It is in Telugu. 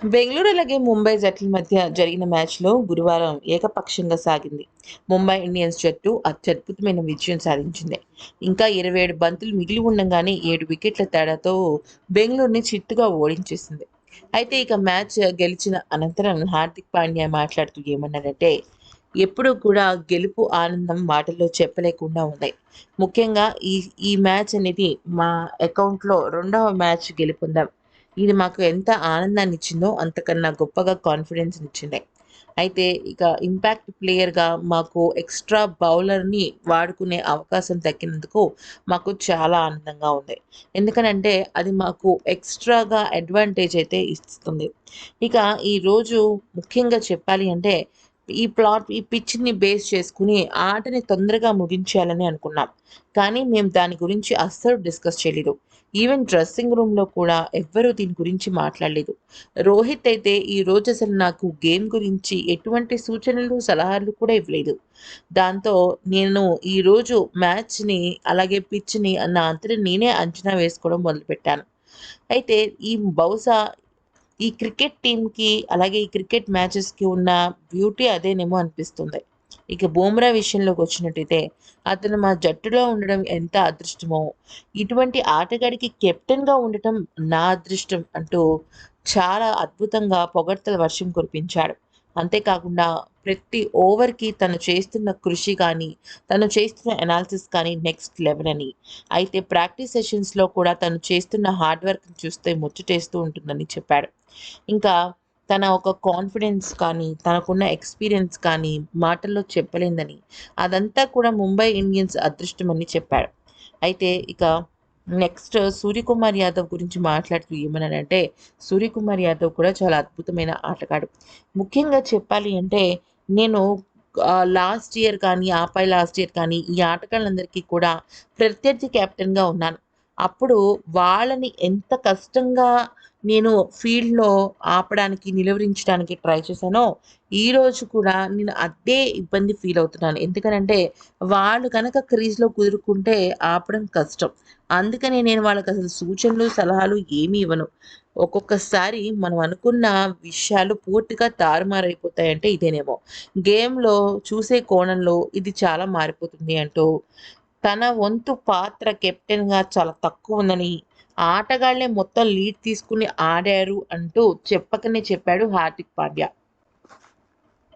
బెంగళూరు అలాగే ముంబై జట్ల మధ్య జరిగిన మ్యాచ్లో గురువారం ఏకపక్షంగా సాగింది. ముంబై ఇండియన్స్ జట్టు అత్యద్భుతమైన విజయం సాధించింది. ఇంకా ఇరవై ఏడు బంతులు మిగిలి ఉండగానే ఏడు వికెట్ల తేడాతో బెంగళూరుని చిత్తుగా ఓడించేసింది. అయితే ఇక మ్యాచ్ గెలిచిన అనంతరం హార్దిక్ పాండ్యా మాట్లాడుతూ ఏమన్నారంటే ఎప్పుడూ కూడా గెలుపు ఆనందం మాటల్లో చెప్పలేకుండా ఉంది. ముఖ్యంగా ఈ ఈ మ్యాచ్ అనేది మా అకౌంట్లో రెండవ మ్యాచ్ గెలుపొందాం. ఇది మాకు ఎంత ఆనందాన్ని ఇచ్చిందో అంతకన్నా గొప్పగా కాన్ఫిడెన్స్ ఇచ్చింది అయితే ఇక ఇంపాక్ట్ ప్లేయర్గా మాకు ఎక్స్ట్రా బౌలర్ని వాడుకునే అవకాశం దక్కినందుకు మాకు చాలా ఆనందంగా ఉంది. ఎందుకనంటే అది మాకు ఎక్స్ట్రాగా అడ్వాంటేజ్ అయితే ఇస్తుంది. ఇక ఈరోజు ముఖ్యంగా చెప్పాలి అంటే ఈ ప్లాట్ ఈ పిచ్ని బేస్ చేసుకుని ఆటని తొందరగా ముగించాలని అనుకున్నాం. కానీ మేము దాని గురించి అస్సలు డిస్కస్ చేయలేదు. ఈవెన్ డ్రెస్సింగ్ రూమ్లో కూడా ఎవ్వరూ దీని గురించి మాట్లాడలేదు. రోహిత్ అయితే ఈ రోజు అసలు నాకు గేమ్ గురించి ఎటువంటి సూచనలు సలహాలు కూడా ఇవ్వలేదు. దాంతో నేను ఈరోజు మ్యాచ్ని అలాగే పిచ్ని నా అంతటి నేనే అంచనా వేసుకోవడం మొదలుపెట్టాను. అయితే ఈ బహుశా ఈ క్రికెట్ టీంకి అలాగే ఈ క్రికెట్ మ్యాచెస్కి ఉన్న బ్యూటీ అదేనేమో అనిపిస్తుంది. ఇక బూమ్రా విషయంలోకి వచ్చినట్టయితే అతను మా జట్టులో ఉండడం ఎంత అదృష్టమో ఇటువంటి ఆటగాడికి కెప్టెన్గా ఉండటం నా అదృష్టం అంటూ చాలా అద్భుతంగా పొగడ్తల వర్షం కురిపించాడు. అంతేకాకుండా ప్రతి ఓవర్కి తను చేస్తున్న కృషి కానీ తను చేస్తున్న అనాలిసిస్ కానీ నెక్స్ట్ లెవెల్ అని. అయితే ప్రాక్టీస్ సెషన్స్లో కూడా తను చేస్తున్న హార్డ్ వర్క్ చూస్తే ముచ్చటేస్తూ ఉంటుందని చెప్పాడు. ఇంకా తన ఒక కాన్ఫిడెన్స్ కానీ తనకున్న ఎక్స్పీరియన్స్ కానీ మాటల్లో చెప్పలేందని. అదంతా కూడా ముంబై ఇండియన్స్ అదృష్టమని చెప్పాడు. అయితే ఇక నెక్స్ట్ సూర్యకుమార్ యాదవ్ గురించి మాట్లాడుతూ ఏమన్నానంటే సూర్యకుమార్ యాదవ్ కూడా చాలా అద్భుతమైన ఆటగాడు. ముఖ్యంగా చెప్పాలి అంటే నేను లాస్ట్ ఇయర్ కానీ ఆపై లాస్ట్ ఇయర్ కానీ ఈ ఆటగాళ్ళందరికీ కూడా ప్రత్యర్థి కెప్టెన్గా ఉన్నాను. అప్పుడు వాళ్ళని ఎంత కష్టంగా నేను ఫీల్డ్లో ఆపడానికి నిలువరించడానికి ట్రై చేశానో ఈరోజు కూడా నేను అదే ఇబ్బంది ఫీల్ అవుతున్నాను. ఎందుకనంటే వాళ్ళు కనుక క్రీజ్లో కుదురుకుంటే ఆపడం కష్టం. అందుకనే నేను వాళ్ళకి అసలు సూచనలు సలహాలు ఏమీ ఇవ్వను. ఒక్కొక్కసారి మనం అనుకున్న విషయాలు పూర్తిగా తారుమారైపోతాయంటే ఇదేనేమో. గేమ్లో చూసే కోణంలో ఇది చాలా మారిపోతుంది అంటూ తన వంతు పాత్ర కెప్టెన్గా చాలా తక్కువ ఉందని ఆటగాళ్ళే మొత్తం లీడ్ తీసుకుని ఆడారు అంటూ చెప్పకనే చెప్పాడు హార్దిక్ పాండ్యా.